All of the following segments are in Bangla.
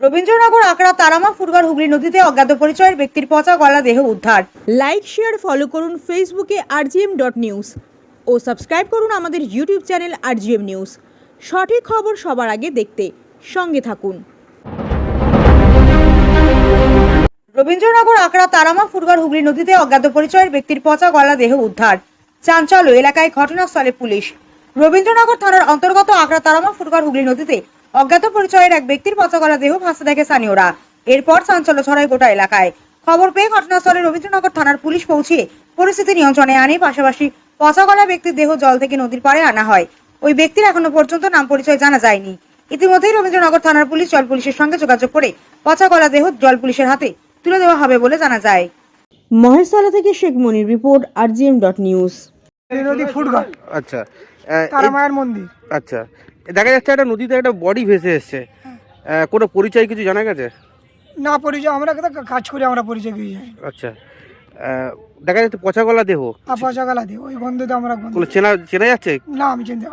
রবীন্দ্রনগর আকড়া তারামা ফুরগার হুগলি নদীতে অজ্ঞাত পরিচয়ের ব্যক্তির পচা গলা দেহ উদ্ধার। লাইক শেয়ার ফলো করুন ফেসবুকে আরজিএম ডট নিউজ ও সাবস্ক্রাইব করুন আমাদের ইউটিউব চ্যানেল আরজিএম নিউজ সঠিক খবর সবার আগে দেখতে সঙ্গে থাকুন। রবীন্দ্রনগর আকড়া তারামা ফুরগার হুগলি নদীতে অজ্ঞাত পরিচয়ের ব্যক্তির পচা গলা দেহ উদ্ধার। চাঞ্চল্য এলাকায় ঘটনাস্থলে পুলিশ। রবীন্দ্রনগর থানার অন্তর্গত আকড়া তারামা ফুরগার হুগলি নদীতে অজ্ঞাত পরিচয়ের এক ব্যক্তির পচা গলা দেহ ভাসতে দেখে স্থানীয়রা। এরপর চাঞ্চল্য ছড়ায় গোটা এলাকায়। খবর পেয়ে ঘটনাস্থলে রবীন্দ্রনগর থানার পুলিশ পৌঁছে পরিস্থিতি নিয়ন্ত্রণে আনে। পাশাপাশি পচা গলা ব্যক্তির দেহ জল থেকে নদীর পাড়ে আনা হয়। ওই ব্যক্তির এখনও পর্যন্ত নাম পরিচয় জানা যায়নি। ইতিমধ্যেই রবীন্দ্রনগর থানার পুলিশ জল পুলিশের সঙ্গে যোগাযোগ করে পচা গলা দেহ জল পুলিশের হাতে তুলে দেওয়া হবে বলে জানা যায়। মহেশতলা থেকে Sheikh Monir report RGM dot news. নদী আচ্ছা। তারা মায়ের মন্দির। আচ্ছা। দেখা যাচ্ছে একটা নদীতে একটা বডি ভেসে এসছে। কোনো পরিচয় কিছু জানা গেছে? না পরিচয় আমরা কাজ করি আমরা পরিচয় যাই আচ্ছা। দেখা যাচ্ছে পচা গলা দেহ। আপা সকালা দিই ওই গন্ধতে আমরা চেনা চেনা যাচ্ছে? না আমি চিনতে-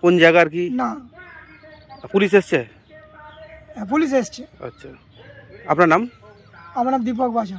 কোন জায়গার কি? না। পুলিশ এসছে? হ্যাঁ, পুলিশ এসছে। আচ্ছা। আপনার নাম? আমার নাম দীপক বাসা